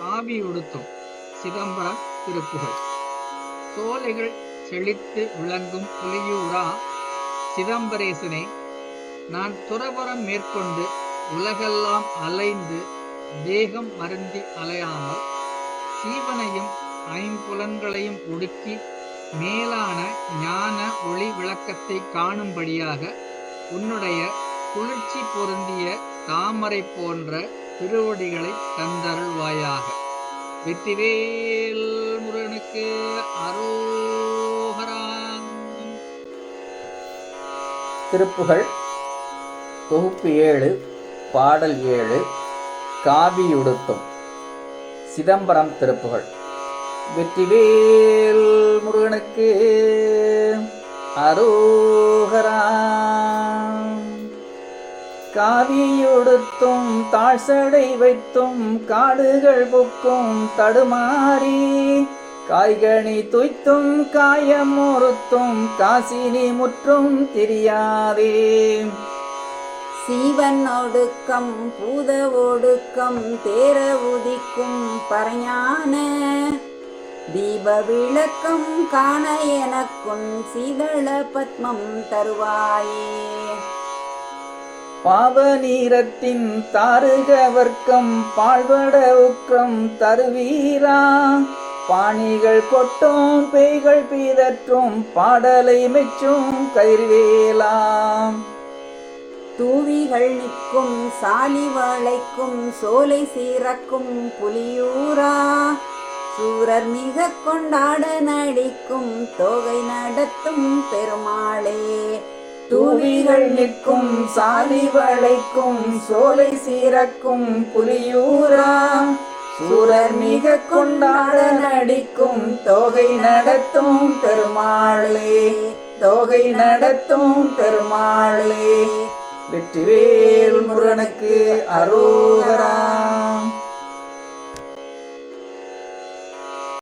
காவி உடுத்தும் சிதம்பரம் திருப்புகள். சோலைகள் செழித்து விளங்கும் புலியூரா சிதம்பரேசனே நான் துறவரம் மேற்கொண்டு உலகெல்லாம் அலைந்து தேகம் மருந்தி அலையாமல் சீவனையும் ஐம்புலன்களையும் ஒடுக்கி மேலான ஞான ஒளி விளக்கத்தை காணும்படியாக உன்னுடைய குளிர்ச்சி பொருந்திய தாமரை போன்ற திருவடிகளை தந்தருள்வாயாக. வெற்றிவேல் முருகனுக்கு அரோகராம் திருப்புகழ் தொகுப்பு ஏழு பாடல் ஏழு காவியுடுத்தும் சிதம்பரம் திருப்புகழ். வெற்றிவேல் முருகனுக்கு அரோ காவியுடுத்தும் தாழ்சடை வைத்தும் காடுகள் புக்கும் தடுமாறி காய்கனி துய்த்தும் காயம் ஒருத்தும் காசினி முற்றும் தெரியாதே. சீவன் ஒடுக்கம் பூத ஒடுக்கம் தேர உதிக்கும் பறையான தீப விளக்கம் காண எனக்கும் சீதள பத்மம் தருவாயே. பாவநீரத்தின் தாருக வர்க்கம் பாழ்பட உக்கம் தருவீரா? பாணிகள் கொட்டும் பேய்கள் பீதற்றும் பாடலை மெச்சும் கயிர்வேலாம் தூவிகள் நிற்கும் சாலி வாழைக்கும் சோலை சீரக்கும் புலியூரா? சூரர் மிக கொண்டாட நடிக்கும் தொகை நடத்தும் பெருமாளே தூவிகள் நிற்கும் சாலி வளைக்கும் சோலை சீரக்கும் புலியூரா சூரர் மிக கொண்டாட நடிக்கும் தோகை நடத்தும் பெருமாளே தோகை நடத்தும் பெருமாளே. வெற்றிவேல் முருகனுக்கு அரோகரா.